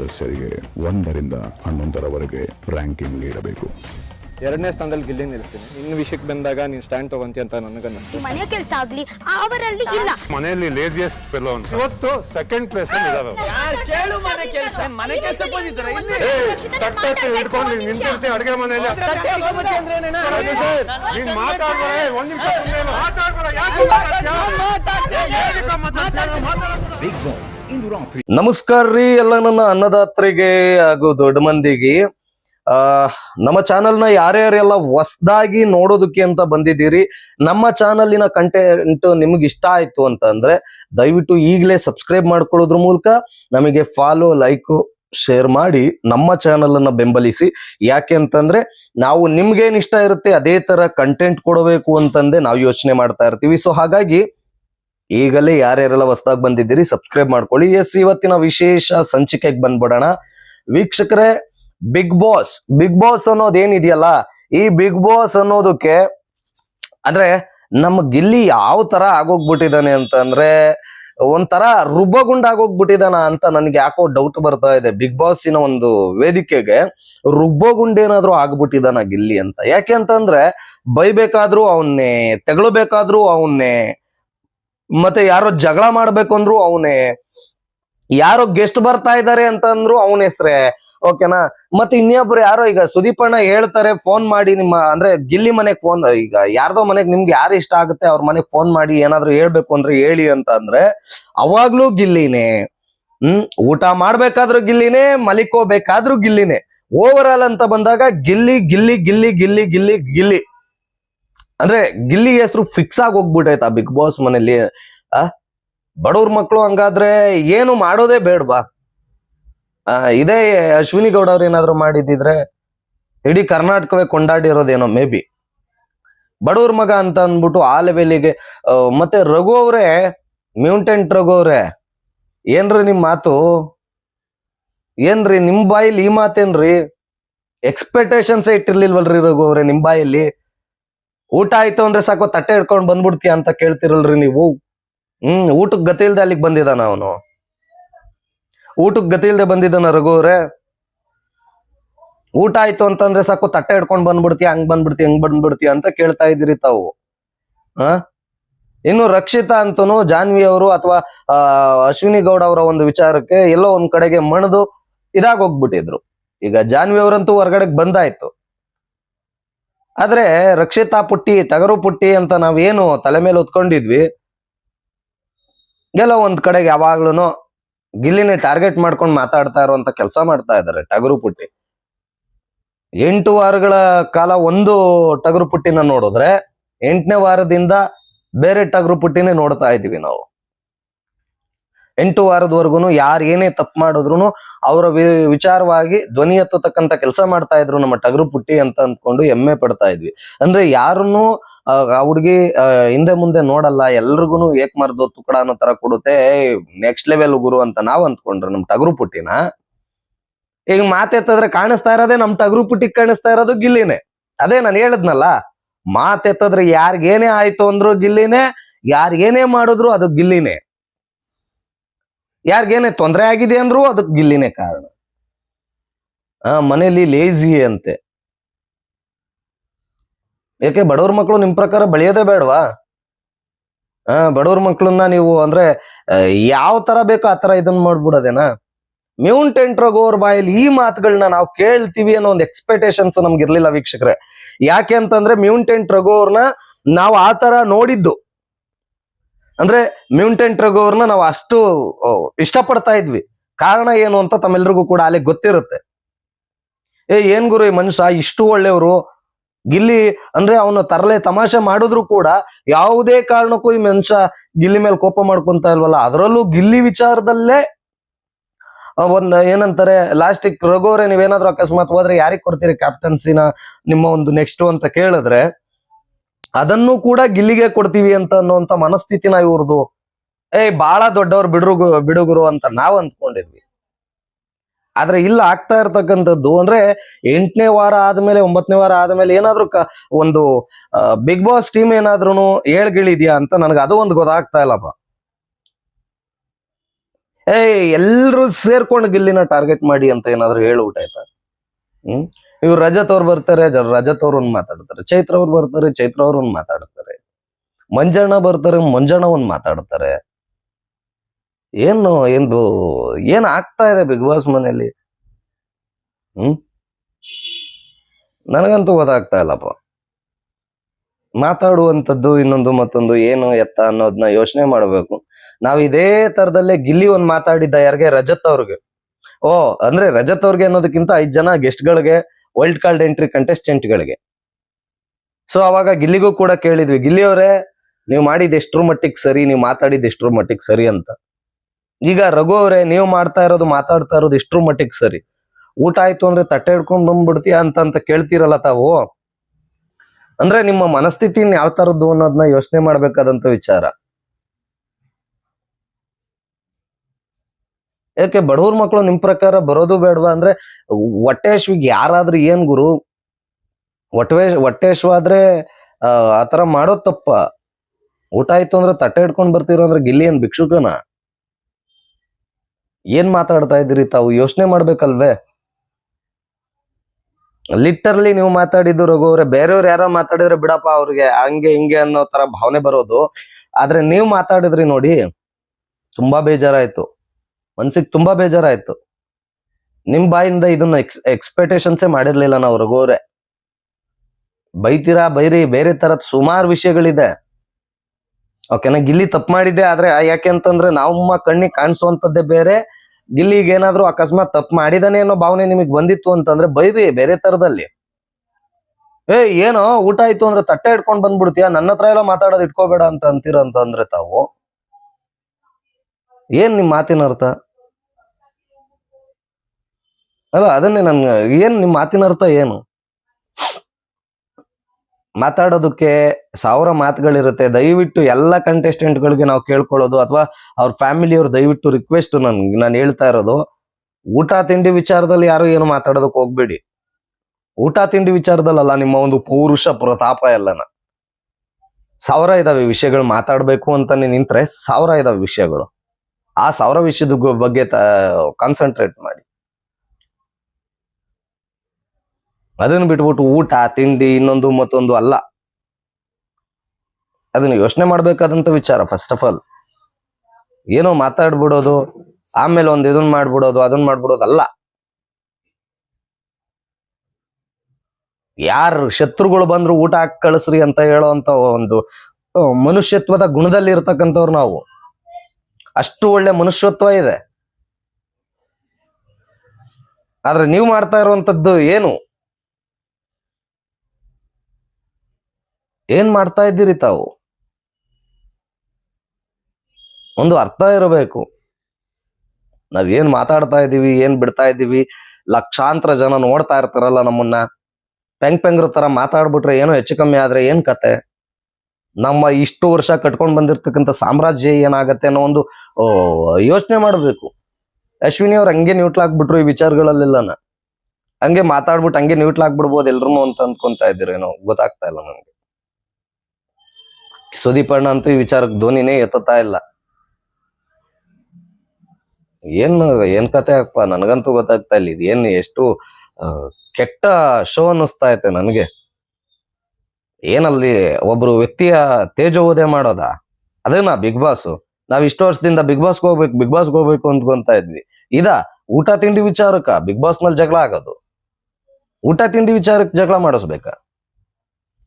ಸದಸ್ಯರಿಗೆ ಒಂದರಿಂದ ಹನ್ನೊಂದರವರೆಗೆ ರ್ಯಾಂಕಿಂಗ್ ನೀಡಬೇಕು. ಎರಡನೇ ಸ್ಥಾನದಲ್ಲಿ ಗಿಲ್ಲಿ ನಿಲ್ಲಿಸ್ತೀನಿ. ಇನ್ನು ವಿಷಯಕ್ಕೆ ಬಂದಾಗ ನೀನು ಸ್ಟ್ಯಾಂಡ್ ತಗೊಂತಿ ಅಂತ ನನಗನ್ನಿಸ್ತು. ಮನೆ ಕೆಲಸ ಆಗ್ಲಿ ಅವರಲ್ಲಿ ಇಲ್ಲ. ಮನೆಯಲ್ಲಿ ಲೇಸಿಯೆಸ್ಟ್ ಫೆಲೋ ಅಂತ. ಇವತ್ತು ಸೆಕೆಂಡ್ ಪ್ಲೇಸ್ ಅಲ್ಲಿ ಇದಾವೆ ಯಾರು ಕೇಳು ಮನೆ ಕೆಲಸ? ಮನೆ ಕೆಲಸ ಬಂದಿದ್ದಾರೆ ಇಲ್ಲಿ? ತಟ್ಟೆ ಹಿಡ್ಕೊಂಡು ನಿಂತಿರ್ತೀನಿ ಅಡಿಗೆ ಮನೆಯಲ್ಲಿ? ತಟ್ಟೆ ಹೋಗುತ್ತೆ ಅಂದ್ರೆ ಸರ್ ನೀನ್ ಮಾತಾಡ್ಬೇಡ ಒಂದು ನಿಮಿಷ. ಮಾತಾಡ್ಬೇಡ? ಯಾಕೆ ಮಾತಾಡ್ತೀಯಾ? ಏನಕ್ಕೆ ಮಾತಾಡ್ತೀಯ? ಬಿಗ್ ಬಾಸ್ ಇಂದು ರಾತ್ರಿ ನಮಸ್ಕಾರ ರೀ ಎಲ್ಲ ನನ್ನ ಅನ್ನದಾತ್ರಿಗೆ ಹಾಗೂ ದೊಡ್ಡ ಮಂದಿಗೆ. ಆ, ನಮ್ಮ ಚಾನೆಲ್ನ ಯಾರ್ಯಾರೆಲ್ಲ ಹೊಸದಾಗಿ ನೋಡೋದಕ್ಕೆ ಅಂತ ಬಂದಿದ್ದೀರಿ, ನಮ್ಮ ಚಾನಲಿನ ಕಂಟೆಂಟ್ ನಿಮ್ಗೆ ಇಷ್ಟ ಆಯ್ತು ಅಂತ ಅಂದ್ರೆ ದಯವಿಟ್ಟು ಈಗಲೇ ಸಬ್ಸ್ಕ್ರೈಬ್ ಮಾಡ್ಕೊಳ್ಳೋದ್ರ ಮೂಲಕ ನಮಗೆ ಫಾಲೋ ಲೈಕ್ ಶೇರ್ ಮಾಡಿ ನಮ್ಮ ಚಾನೆಲ್ ಅನ್ನ ಬೆಂಬಲಿಸಿ. ಯಾಕೆ ಅಂತಂದ್ರೆ ನಾವು ನಿಮ್ಗೇನ್ ಇಷ್ಟ ಇರುತ್ತೆ ಅದೇ ತರ ಕಂಟೆಂಟ್ ಕೊಡಬೇಕು ಅಂತಂದೆ ನಾವು ಯೋಚನೆ ಮಾಡ್ತಾ ಇರ್ತೀವಿ. ಸೊ ಹಾಗಾಗಿ ಈಗಲೇ ಯಾರ್ಯಾರೆಲ್ಲ ಹೊಸದಾಗಿ ಬಂದಿದ್ದೀರಿ ಸಬ್ಸ್ಕ್ರೈಬ್ ಮಾಡ್ಕೊಳ್ಳಿ. ಎಸ್ ಇವತ್ತಿನ ವಿಶೇಷ ಸಂಚಿಕೆಗೆ ಬಂದ್ಬಿಡೋಣ. ವೀಕ್ಷಕರೇ ಬಿಗ್ ಬಾಸ್ ಬಿಗ್ ಬಾಸ್ ಅನ್ನೋದು ಏನಿದೆಯಲ್ಲ ಈ ಬಿಗ್ ಬಾಸ್ ಅನ್ನೋದಕ್ಕೆ ಅಂದ್ರೆ ನಮ್ಮ ಗಿಲ್ಲಿ ಯಾವ ತರ ಆಗೋಗ್ಬಿಟ್ಟಿದ್ದಾನೆ ಅಂತಂದ್ರೆ ಒಂಥರ ರುಬ್ಬಗುಂಡ ಆಗೋಗ್ಬಿಟ್ಟಿದಾನ ಅಂತ ನನಗೆ ಯಾಕೋ ಡೌಟ್ ಬರ್ತಾ ಇದೆ. ಬಿಗ್ ಬಾಸಿನ ಒಂದು ವೇದಿಕೆಗೆ ರುಬ್ಬಗುಂಡೇನಾದ್ರೂ ಆಗ್ಬಿಟ್ಟಿದಾನ ಗಿಲ್ಲಿ ಅಂತ. ಯಾಕೆ ಅಂತಂದ್ರೆ ಬೈಬೇಕಾದ್ರೂ ಅವನ್ನೇ, ತೆಗಳಬೇಕಾದ್ರೂ ಅವನ್ನೇ, ಮತ್ತೆ ಯಾರೋ ಜಗಳ ಮಾಡ್ಬೇಕು ಅಂದ್ರು ಅವನೇ ಯಾರೋ ಗೆಸ್ಟ್ ಬರ್ತಾ ಇದಾರೆ ಅಂತಂದ್ರು ಅವನ ಹೆಸ್ರೇ. ಓಕೆನಾ ಮತ್ತೆ ಇನ್ನೊಬ್ರು ಯಾರೋ ಈಗ ಸುದೀಪ್ ಅಣ್ಣ ಹೇಳ್ತಾರೆ ಫೋನ್ ಮಾಡಿ ನಿಮ್ಮ, ಅಂದ್ರೆ ಗಿಲ್ಲಿ ಮನೆಗ್ ಫೋನ್ ಈಗ ಯಾರ್ದೋ ಮನೆಗ್ ನಿಮ್ಗೆ ಯಾರು ಇಷ್ಟ ಆಗುತ್ತೆ ಅವ್ರ ಮನೆಗ್ ಫೋನ್ ಮಾಡಿ ಏನಾದ್ರು ಹೇಳ್ಬೇಕು ಅಂದ್ರೆ ಹೇಳಿ ಅಂತ ಅಂದ್ರೆ ಅವಾಗ್ಲೂ ಗಿಲ್ಲಿನೇ. ಹ್ಮ್? ಊಟ ಮಾಡ್ಬೇಕಾದ್ರೂ ಗಿಲ್ಲಿನೇ, ಮಲಿಕೋಬೇಕಾದ್ರೂ ಗಿಲ್ಲಿನೇ. ಓವರ್ ಆಲ್ ಅಂತ ಬಂದಾಗ ಗಿಲ್ಲಿ ಗಿಲ್ಲಿ ಗಿಲ್ಲಿ ಗಿಲ್ಲಿ ಗಿಲ್ಲಿ ಗಿಲ್ಲಿ. ಅಂದ್ರೆ ಗಿಲ್ಲಿ ಹೆಸರು ಫಿಕ್ಸ್ ಆಗಿ ಹೋಗ್ಬಿಟ್ಟೈತ ಬಿಗ್ ಬಾಸ್ ಮನೇಲಿ ಆ? ಬಡವ್ರ ಮಕ್ಕಳು ಹಂಗಾದ್ರೆ ಏನು ಮಾಡೋದೇ ಬೇಡ್ವಾ? ಇದೇ ಅಶ್ವಿನಿ ಗೌಡ ಅವ್ರು ಏನಾದ್ರು ಮಾಡಿದಿದ್ರೆ ಇಡೀ ಕರ್ನಾಟಕವೇ ಕೊಂಡಾಡಿರೋದೇನೋ ಮೇ ಬಿ. ಬಡವ್ರ ಮಗ ಅಂತ ಅಂದ್ಬಿಟ್ಟು ಆ ಲೆವೆಲಿಗೆ ಮತ್ತೆ ರಘು ಅವ್ರೆ ಮ್ಯೂಂಟೆಂಟ್ ರಘು ಅವ್ರೆ, ಏನ್ರಿ ನಿಮ್ ಮಾತು? ಏನ್ರಿ ನಿಮ್ ಬಾಯಲ್ಲಿ ಈ ಮಾತೇನ್ರಿ? ಎಕ್ಸ್ಪೆಕ್ಟೇಷನ್ಸ್ ಇಟ್ಟಿರ್ಲಿಲ್ವಲ್ರಿ ರಘು ಅವ್ರೆ ನಿಮ್ ಬಾಯಲ್ಲಿ? ಊಟ ಆಯ್ತು ಅಂದ್ರೆ ಸಾಕು, ತಟ್ಟೆ ಹಿಡ್ಕೊಂಡ್ ಬಂದ್ಬಿಡ್ತೀಯ ಅಂತ ಕೇಳ್ತಿರಲ್ರಿ ನೀವು? ಹ್ಮ್ ಊಟಕ್ ಗತಿ ಇಲ್ದೆ ಅಲ್ಲಿಗೆ ಬಂದಿದ್ದಾನ ಅವನು. ಊಟಕ್ ಗತಿ ಇಲ್ದೆ ಬಂದಿದ್ದಾನ ರಘು ಅವ್ರೆ. ಊಟ ಆಯ್ತು ಅಂತಂದ್ರೆ ಸಾಕು ತಟ್ಟೆ ಹಿಡ್ಕೊಂಡ್ ಬಂದ್ಬಿಡ್ತೀಯ ಹಂಗ್ ಬಂದ್ಬಿಡ್ತಿ ಹಂಗ್ ಬಂದ್ಬಿಡ್ತೀಯ ಅಂತ ಕೇಳ್ತಾ ಇದ್ದೀರಿ ತಾವು. ಹ ಇನ್ನು ರಕ್ಷಿತಾ ಅಂತನು ಜಾನ್ವಿ ಅವರು ಅಥವಾ ಆ, ಅಶ್ವಿನಿ ಗೌಡ ಅವರ ಒಂದು ವಿಚಾರಕ್ಕೆ ಎಲ್ಲೋ ಒಂದ್ ಕಡೆಗೆ ಮಣದು ಇದಾಗ್ ಹೋಗ್ಬಿಟ್ಟಿದ್ರು. ಈಗ ಜಾನ್ವಿ ಅವರಂತೂ ಹೊರಗಡೆಗೆ ಬಂದಾಯ್ತು. ಆದ್ರೆ ರಕ್ಷಿತಾ ಪುಟ್ಟಿ ಟಗರು ಪುಟ್ಟಿ ಅಂತ ನಾವೇನು ತಲೆ ಮೇಲೆ ಹೊತ್ಕೊಂಡಿದ್ವಿ. ಒಂದ್ ಕಡೆಗೆ ಯಾವಾಗ್ಲೂ ಗಿಲ್ಲಿನ ಟಾರ್ಗೆಟ್ ಮಾಡ್ಕೊಂಡು ಮಾತಾಡ್ತಾ ಇರುವಂತ ಕೆಲಸ ಮಾಡ್ತಾ ಇದ್ದಾರೆ ಟಗರು ಪುಟ್ಟಿ. ಎಂಟು ವಾರಗಳ ಕಾಲ ಒಂದು ಟಗರು ಪುಟ್ಟಿನ ನೋಡಿದ್ರೆ ಎಂಟನೇ ವಾರದಿಂದ ಬೇರೆ ಟಗರು ಪುಟ್ಟಿನೇ ನೋಡ್ತಾ ಇದೀವಿ ನಾವು. ಎಂಟು ವಾರದವರೆಗೂ ಯಾರು ಏನೇ ತಪ್ಪು ಮಾಡಿದ್ರು ಅವರ ವಿಚಾರವಾಗಿ ಧ್ವನಿ ಎತ್ತತಕ್ಕಂತ ಕೆಲಸ ಮಾಡ್ತಾ ಇದ್ರು ನಮ್ಮ ಟಗರು ಪುಟ್ಟಿ ಅಂತ ಅಂದ್ಕೊಂಡು ಹೆಮ್ಮೆ ಪಡ್ತಾ ಇದ್ವಿ. ಅಂದ್ರೆ ಯಾರನ್ನು, ಆ ಹುಡುಗಿ ಹಿಂದೆ ಮುಂದೆ ನೋಡಲ್ಲ ಎಲ್ರಿಗೂ ಏಕ್ ಮರ್ದು ತುಕಡ ಅನ್ನೋ ತರ ಕೊಡುತ್ತೆ ನೆಕ್ಸ್ಟ್ ಲೆವೆಲ್ ಗುರು ಅಂತ ನಾವ್ ಅಂದ್ಕೊಂಡ್ರು ನಮ್ ಟಗರು ಪುಟ್ಟಿನ. ಈಗ ಮಾತೆತ್ತದ್ರೆ ಕಾಣಿಸ್ತಾ ಇರೋದೇ ನಮ್ ಟಗರು ಪುಟ್ಟಿ ಕಾಣಿಸ್ತಾ ಇರೋದು ಗಿಲ್ಲಿನೇ. ಅದೇ ನಾನು ಹೇಳದ್ನಲ್ಲ ಮಾತೆತ್ತದ್ರೆ ಯಾರಿಗೇನೇ ಆಯ್ತು ಅಂದ್ರು ಗಿಲ್ಲಿನೇ ಯಾರಿಗೇನೇ ಮಾಡಿದ್ರು ಅದು ಗಿಲ್ಲಿನೇ. ಯಾರಿಗೇನೆ ತೊಂದರೆ ಆಗಿದೆ ಅಂದ್ರು ಅದಕ್ಕೆ ಗಿಲ್ಲಿನೇ ಕಾರಣ. ಆ, ಮನೆಯಲ್ಲಿ ಲೇಜಿ ಅಂತೆ. ಯಾಕೆ ಬಡವ್ರ ಮಕ್ಕಳು ನಿಮ್ ಪ್ರಕಾರ ಬೆಳೆಯೋದೇ ಬೇಡವಾ? ಆ, ಬಡವ್ರ ಮಕ್ಕಳನ್ನ ನೀವು ಅಂದ್ರೆ ಯಾವ ತರ ಬೇಕೋ ಆ ತರ ಇದನ್ನ ಮಾಡ್ಬಿಡೋದೇನಾ? ಮ್ಯೂಂಟೆಂಟ್ ರಗೋರ್ ಬಾಯಲ್ಲಿ ಈ ಮಾತುಗಳನ್ನ ನಾವು ಕೇಳ್ತೀವಿ ಅನ್ನೋ ಒಂದು ಎಕ್ಸ್ಪೆಕ್ಟೇಷನ್ಸ್ ನಮ್ಗೆ ಇರ್ಲಿಲ್ಲ ವೀಕ್ಷಕರೇ. ಯಾಕೆ ಅಂತಂದ್ರೆ ಮ್ಯೂಂಟೆಂಟ್ ರಗೋರ್ನ ನಾವು ಆ ತರ ನೋಡಿದ್ದು. ಅಂದ್ರೆ ಮ್ಯೂಂಟೆನ್ ರಘುವರ್ನ ನಾವು ಅಷ್ಟು ಇಷ್ಟಪಡ್ತಾ ಇದ್ವಿ. ಕಾರಣ ಏನು ಅಂತ ತಮ್ಮೆಲ್ರಿಗೂ ಕೂಡ ಅಲ್ಲಿ ಗೊತ್ತಿರುತ್ತೆ. ಏ, ಏನ್ ಗುರು ಈ ಮನುಷ್ಯ? ಇಷ್ಟು ಒಳ್ಳೆಯವರು. ಗಿಲ್ಲಿ, ಅಂದ್ರೆ ಅವನು ತರಲೆ ತಮಾಷೆ ಮಾಡಿದ್ರು ಕೂಡ ಯಾವುದೇ ಕಾರಣಕ್ಕೂ ಈ ಮನುಷ್ಯ ಗಿಲ್ಲಿ ಮೇಲೆ ಕೋಪ ಮಾಡ್ಕೊಂತ ಇಲ್ವಲ್ಲ? ಅದರಲ್ಲೂ ಗಿಲ್ಲಿ ವಿಚಾರದಲ್ಲೇ ಒಂದ್, ಏನಂತಾರೆ, ಲಾಸ್ಟಿಕ್ ರಘುವರೇ ನೀವೇನಾದ್ರೂ ಅಕಸ್ಮಾತ್ ಹೋದ್ರೆ ಯಾರಿಗ್ ಕೊಡ್ತೀರಿ ಕ್ಯಾಪ್ಟನ್ಸಿನ ನಿಮ್ಮ ಒಂದು ನೆಕ್ಸ್ಟ್ ಅಂತ ಕೇಳಿದ್ರೆ ಅದನ್ನು ಕೂಡ ಗಿಲ್ಲಿಗೆ ಕೊಡ್ತೀವಿ ಅಂತ ಅನ್ನುವಂತ ಮನಸ್ಥಿತಿನ ಇವ್ರದು. ಏ ಬಹಳ ದೊಡ್ಡವ್ರು ಬಿಡುಗು ಬಿಡುಗುರು ಅಂತ ನಾವ್ ಅಂದ್ಕೊಂಡಿದ್ವಿ. ಆದ್ರೆ ಇಲ್ಲ ಆಗ್ತಾ ಇರ್ತಕ್ಕಂಥದ್ದು ಅಂದ್ರೆ ಎಂಟನೇ ವಾರ ಆದ್ಮೇಲೆ ಒಂಬತ್ತನೇ ವಾರ ಆದ್ಮೇಲೆ ಏನಾದ್ರು ಒಂದು ಬಿಗ್ ಬಾಸ್ ಟೀಮ್ ಏನಾದ್ರೂ ಏಳ್ಗಿಳಿದ್ಯಾ ಅಂತ ನನಗೆ ಅದು ಒಂದು ಗೊತ್ತಾಗ್ತಾ ಇಲ್ಲಪ್ಪ. ಏಯ್ ಎಲ್ರು ಸೇರ್ಕೊಂಡು ಗಿಲ್ಲಿನ ಟಾರ್ಗೆಟ್ ಮಾಡಿ ಅಂತ ಏನಾದ್ರು ಹೇಳ್ಬಿಟ್ಟಾಯ್ತಾ ಹ್ಮ್? ಇವ್ರು ರಜತ್ ಅವ್ರು ಬರ್ತಾರೆ ರಜತ್ ಅವ್ರ ಒಂದ್ ಮಾತಾಡ್ತಾರೆ. ಚೈತ್ರ ಅವ್ರು ಬರ್ತಾರೆ, ಚೈತ್ರ ಅವ್ರನ್ನ ಒಂದ್ ಮಾತಾಡ್ತಾರೆ. ಮಂಜಣ್ಣ ಬರ್ತಾರೆ, ಮಂಜಣ್ಣ ಒಂದ್ ಮಾತಾಡ್ತಾರೆ. ಏನು, ಎಂದು, ಏನ್ ಆಗ್ತಾ ಇದೆ ಬಿಗ್ ಬಾಸ್ ಮನೇಲಿ ಹ್ಮ್? ನನಗಂತೂ ಗೊತ್ತಾಗ್ತಾ ಇಲ್ಲಪ್ಪ. ಮಾತಾಡುವಂಥದ್ದು, ಇನ್ನೊಂದು ಮತ್ತೊಂದು ಏನು ಎತ್ತ ಅನ್ನೋದನ್ನ ಯೋಚನೆ ಮಾಡಬೇಕು. ನಾವ್ ಇದೇ ತರದಲ್ಲೇ ಗಿಲ್ಲಿ ಒಂದ್ ಮಾತಾಡಿದ್ದ ಯಾರಿಗೆ? ರಜತ್ ಅವ್ರಿಗೆ. ಓ, ಅಂದ್ರೆ ರಜತ್ ಅವ್ರಿಗೆ ಅನ್ನೋದಕ್ಕಿಂತ ಐದ್ ಜನ ಗೆಸ್ಟ್ ಗಳಿಗೆ ವೈಲ್ಡ್ ಕಾರ್ಡ್ ಎಂಟ್ರಿ ಕಂಟೆಸ್ಟೆಂಟ್ ಗಳಿಗೆ. ಸೊ ಅವಾಗ ಗಿಲ್ಲಿಗೂ ಕೂಡ ಕೇಳಿದ್ವಿ, ಗಿಲ್ಲಿ ನೀವು ಮಾಡಿದ ಎಷ್ಟ್ರ ಮಟ್ಟಿಗೆ ಸರಿ, ನೀವು ಮಾತಾಡಿದ ಎಷ್ಟ್ರ ಮಟ್ಟಿಗೆ ಸರಿ ಅಂತ. ಈಗ ರಘು ಅವರೇ, ನೀವು ಮಾಡ್ತಾ ಇರೋದು, ಮಾತಾಡ್ತಾ ಇರೋದು ಎಷ್ಟ್ರ ಮಟ್ಟಿಗೆ ಸರಿ? ಊಟ ಆಯ್ತು ಅಂದ್ರೆ ತಟ್ಟೆ ಹಿಡ್ಕೊಂಡ್ ಬಂದ್ಬಿಡ್ತೀಯ ಅಂತ ಅಂತ ಕೇಳ್ತೀರಲ್ಲ ತಾವು? ಅಂದ್ರೆ ನಿಮ್ಮ ಮನಸ್ಥಿತಿ ಯಾವ ತರದ್ದು ಅನ್ನೋದನ್ನ ಯೋಚನೆ ಮಾಡ್ಬೇಕಾದಂತ ವಿಚಾರ. ಯಾಕೆ ಬಡವ್ರ ಮಕ್ಕಳು ನಿಮ್ ಪ್ರಕಾರ ಬರೋದು ಬೇಡವಾ? ಅಂದ್ರೆ ಹೊಟ್ಟೆಶ್ವಿಗೆ ಯಾರಾದ್ರೂ ಏನ್ ಗುರು? ಒಟ್ಟವೇ ಹೊಟ್ಟೆಶ್ವಾದ್ರೆ ಆ ಆತರ ಮಾಡೋದ್ ತಪ್ಪ. ಊಟ ಆಯ್ತು ಅಂದ್ರೆ ತಟ್ಟೆ ಹಿಡ್ಕೊಂಡ್ ಬರ್ತಿರೋ ಅಂದ್ರೆ ಗಿಲ್ಲಿ ಏನ್ ಭಿಕ್ಷುಕನ? ಏನ್ ಮಾತಾಡ್ತಾ ಇದ್ದೀರಿ ತಾವು? ಯೋಚನೆ ಮಾಡ್ಬೇಕಲ್ವೇ? ಲಿಟರ್ಲಿ ನೀವು ಮಾತಾಡಿದ್ದು ರಘು ಅವ್ರೆ, ಬೇರೆಯವ್ರು ಯಾರೋ ಮಾತಾಡಿದ್ರೆ ಬಿಡಪ್ಪ ಅವ್ರಿಗೆ ಹಂಗೆ ಹಿಂಗೆ ಅನ್ನೋ ತರ ಭಾವನೆ ಬರೋದು. ಆದ್ರೆ ನೀವು ಮಾತಾಡಿದ್ರಿ ನೋಡಿ, ತುಂಬಾ ಬೇಜಾರಾಯ್ತು. ಮನ್ಸಿಗೆ ತುಂಬಾ ಬೇಜಾರಾಯ್ತು. ನಿಮ್ ಬಾಯಿಂದ ಇದನ್ನ ಎಕ್ಸ್ ಎಕ್ಸ್ಪೆಕ್ಟೇಷನ್ಸೇ ಮಾಡಿರ್ಲಿಲ್ಲ ನಾವು ರಘುವ್ರೆ. ಬೈತೀರಾ ಬೈರಿ, ಬೇರೆ ತರದ್ ಸುಮಾರು ವಿಷಯಗಳಿದೆ. ಓಕೆನಾ ಗಿಲ್ಲಿ ತಪ್ಪು ಮಾಡಿದ್ದೆ, ಆದ್ರೆ ಯಾಕೆ ಅಂತಂದ್ರೆ ನಮ್ಮ ಕಣ್ಣಿಗೆ ಕಾಣಿಸುವಂತದ್ದೇ ಬೇರೆ. ಗಿಲ್ಲಿಗೆ ಏನಾದ್ರು ಅಕಸ್ಮಾತ್ ತಪ್ಪು ಮಾಡಿದಾನೆ ಅನ್ನೋ ಭಾವನೆ ನಿಮಗೆ ಬಂದಿತ್ತು ಅಂತಂದ್ರೆ ಬೈರಿ, ಬೇರೆ ತರದಲ್ಲಿ. ಏ ಏನೋ ಊಟ ಆಯ್ತು ಅಂದ್ರೆ ತಟ್ಟೆ ಇಟ್ಕೊಂಡ್ ಬಂದ್ಬಿಡ್ತೀಯ? ನನ್ನ ಹತ್ರ ಎಲ್ಲ ಮಾತಾಡೋದು ಇಟ್ಕೋಬೇಡ ಅಂತ ಅಂತೀರ ಅಂತಂದ್ರೆ ತಾವು. ಏನ್ ನಿಮ್ ಮಾತಿನ ಅರ್ಥ? ಅಲ್ಲ, ಅದನ್ನೇ ನನ್ ಏನ್ ನಿಮ್ಮ ಮಾತಿನ ಅರ್ಥ ಏನು? ಮಾತಾಡೋದಕ್ಕೆ ಸಾವಿರ ಮಾತುಗಳಿರುತ್ತೆ. ದಯವಿಟ್ಟು ಎಲ್ಲ ಗಳಿಗೆ ನಾವು ಕೇಳ್ಕೊಳ್ಳೋದು ಅಥವಾ ಅವ್ರ ಫ್ಯಾಮಿಲಿಯವ್ರು ದಯವಿಟ್ಟು ರಿಕ್ವೆಸ್ಟ್ ನನ್, ನಾನು ಹೇಳ್ತಾ ಇರೋದು. ಊಟ, ತಿಂಡಿ ವಿಚಾರದಲ್ಲಿ ಯಾರು ಏನು ಮಾತಾಡೋದಕ್ಕೆ ಹೋಗ್ಬೇಡಿ. ಊಟ, ತಿಂಡಿ ವಿಚಾರದಲ್ಲಲ್ಲ, ನಿಮ್ಮ ಒಂದು ಪೌರುಷ ಪ್ರತಾಪ ಎಲ್ಲನ. ಸಾವಿರ ಇದಾವೆ ವಿಷಯಗಳು ಮಾತಾಡ್ಬೇಕು ಅಂತಾನೆ ನಿಂತ್ರೆ ಸಾವಿರ ಇದಾವೆ ವಿಷಯಗಳು. ಆ ಸಾವಿರ ವಿಷಯದ ಬಗ್ಗೆ ಕಾನ್ಸಂಟ್ರೇಟ್ ಮಾಡಿ. ಅದನ್ನ ಬಿಟ್ಬಿಟ್ಟು ಊಟ, ತಿಂಡಿ, ಇನ್ನೊಂದು ಮತ್ತೊಂದು ಅಲ್ಲ. ಅದನ್ನು ಯೋಚನೆ ಮಾಡ್ಬೇಕಾದಂತ ವಿಚಾರ ಫಸ್ಟ್ ಆಫ್ ಆಲ್ ಏನೋ ಮಾತಾಡ್ಬಿಡೋದು, ಆಮೇಲೆ ಒಂದು ಇದನ್ ಮಾಡ್ಬಿಡೋದು ಅದನ್ನ ಮಾಡ್ಬಿಡೋದು ಅಲ್ಲ. ಯಾರು ಶತ್ರುಗಳು ಬಂದ್ರು ಊಟ ಹಾಕಿ ಕಳಿಸ್ರಿ ಅಂತ ಹೇಳೋ ಒಂದು ಮನುಷ್ಯತ್ವದ ಗುಣದಲ್ಲಿ ಇರ್ತಕ್ಕಂಥವ್ರು ನಾವು. ಅಷ್ಟು ಒಳ್ಳೆ ಮನುಷ್ಯತ್ವ ಇದೆ. ಆದ್ರೆ ನೀವು ಮಾಡ್ತಾ ಇರುವಂತದ್ದು ಏನು? ಏನ್ ಮಾಡ್ತಾ ಇದ್ದೀರಿ ತಾವು? ಒಂದು ಅರ್ಥ ಇರಬೇಕು. ನಾವೇನ್ ಮಾತಾಡ್ತಾ ಇದ್ದೀವಿ, ಏನ್ ಬಿಡ್ತಾ ಇದ್ದೀವಿ, ಲಕ್ಷಾಂತರ ಜನ ನೋಡ್ತಾ ಇರ್ತಾರಲ್ಲ ನಮ್ಮನ್ನ. ಪೆಂಗ್ ಪೆಂಗ್ರ ತರ ಮಾತಾಡ್ಬಿಟ್ರೆ ಏನೋ ಹೆಚ್ಚು ಕಮ್ಮಿ ಆದ್ರೆ ಏನ್ ಕತೆ? ನಮ್ಮ ಇಷ್ಟು ವರ್ಷ ಕಟ್ಕೊಂಡ್ ಬಂದಿರ್ತಕ್ಕಂಥ ಸಾಮ್ರಾಜ್ಯ ಏನಾಗತ್ತೆ ಅನ್ನೋ ಒಂದು ಯೋಚನೆ ಮಾಡಬೇಕು. ಅಶ್ವಿನಿ ಅವ್ರು ಹಂಗೆ ನ್ಯೂಟ್ಲಾಕ್ಬಿಟ್ರು ಈ ವಿಚಾರಗಳಲ್ಲೆಲ್ಲನ. ಹಂಗೆ ಮಾತಾಡ್ಬಿಟ್ಟು ಹಂಗೆ ನ್ಯೂಟ್ಲಾಕ್ಬಿಡ್ಬೋದು ಎಲ್ರು ಅಂತ ಅಂದ್ಕೊಂತ ಇದ್ದೀರೇನೋ ಗೊತ್ತಾಗ್ತಾ ಇಲ್ಲ ನನ್ಗೆ ಸುದೀಪ್ ಅಣ್ಣ ಅಂತೂ ಈ ವಿಚಾರಕ್ಕೆ ಧ್ವನಿನೇ ಎತ್ತುತ್ತಾ ಇಲ್ಲ. ಏನ್ ಏನ್ ಕತೆ ಅಪ್ಪ ನನಗಂತೂ ಗೊತ್ತಾಗ್ತಾ ಇಲ್ಲ. ಇದೇನ್ ಎಷ್ಟು ಕೆಟ್ಟ ಶೋ ಅನ್ನಿಸ್ತಾ ಐತೆ ನನಗೆ. ಏನಲ್ಲಿ ಒಬ್ರು ವ್ಯಕ್ತಿಯ ತೇಜೋವಧೆ ಮಾಡೋದಾ? ಅದೇನಾ ಬಿಗ್ ಬಾಸ್? ನಾವ್ ಇಷ್ಟು ವರ್ಷದಿಂದ ಬಿಗ್ ಬಾಸ್ಗೆ ಹೋಗ್ಬೇಕು, ಬಿಗ್ ಬಾಸ್ಗೆ ಹೋಗ್ಬೇಕು ಅಂದ್ಕೊಂತ ಇದ್ವಿ. ಇದ ಊಟ ತಿಂಡಿ ವಿಚಾರಕ್ಕ? ಬಿಗ್ ಬಾಸ್ನಲ್ಲಿ ಜಗಳ ಆಗೋದು. ಊಟ ತಿಂಡಿ ವಿಚಾರಕ್ಕೆ ಜಗಳ ಮಾಡಿಸ್ಬೇಕಾ?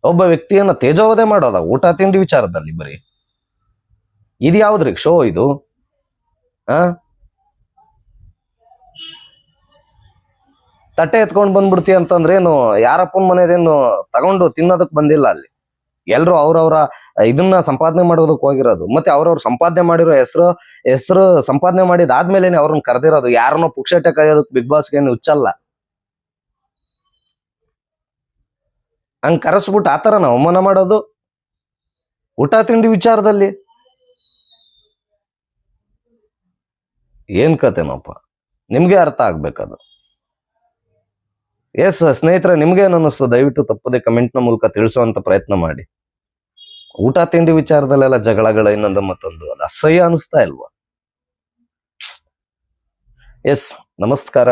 ಒಬ್ಬ ವ್ಯಕ್ತಿಯನ್ನ ತೇಜೋವಧೆ ಮಾಡೋದ? ಊಟ ತಿಂಡಿ ವಿಚಾರದಲ್ಲಿ ಬರೀ. ಇದು ಯಾವ್ದ್ರಿ? ಶೋ ಇದು? ಆ? ತಟ್ಟೆ ಎತ್ಕೊಂಡು ಬಂದ್ಬಿಡ್ತಿ ಅಂತಂದ್ರೆ ಏನು ಯಾರಪ್ಪನ ಮನೇದೇನು ತಗೊಂಡು ತಿನ್ನೋದಕ್ ಬಂದಿಲ್ಲ ಅಲ್ಲಿ. ಎಲ್ರು ಅವ್ರವ್ರ ಇದನ್ನ ಸಂಪಾದನೆ ಮಾಡೋದಕ್ಕೆ ಹೋಗಿರೋದು. ಮತ್ತೆ ಅವ್ರವ್ರ ಸಂಪಾದನೆ ಮಾಡಿರೋ ಹೆಸರು ಹೆಸರು ಸಂಪಾದನೆ ಮಾಡಿದಾದ್ಮೇಲೆ ಅವ್ರನ್ನ ಕರೆದಿರೋದು. ಯಾರನ್ನೋ ಪುಕ್ಷಟೆ ಕರೆಯೋದಕ್ ಬಿಗ್ ಬಾಸ್ಗೆ ಏನು ಹುಚ್ಚಲ್ಲ. ಹಂಗ್ ಕರೆಸ್ಬಿಟ್ಟು ಆತರ ನಾವು ಅವಮಾನ ಮಾಡೋದು? ಊಟ ತಿಂಡಿ ವಿಚಾರದಲ್ಲಿ? ಏನು ಕತೆನಪ್ಪ? ನಿಮಗೆ ಅರ್ಥ ಆಗ್ಬೇಕದು. ಎಸ್ ಸ್ನೇಹಿತರೆ, ನಿಮ್ಗೆ ಏನ್ ಅನ್ನಿಸ್ತು? ದಯವಿಟ್ಟು ತಪ್ಪದೆ ಕಮೆಂಟ್ನ ಮೂಲಕ ತಿಳಿಸುವಂತ ಪ್ರಯತ್ನ ಮಾಡಿ. ಊಟ ತಿಂಡಿ ವಿಚಾರದಲ್ಲೆಲ್ಲ ಜಗಳಗಳ ಇನ್ನೊಂದು ಮತ್ತೊಂದು. ಅದು ಅಸಹ್ಯ ಅನಿಸ್ತಾ ಇಲ್ವಾ? ಎಸ್, ನಮಸ್ಕಾರ.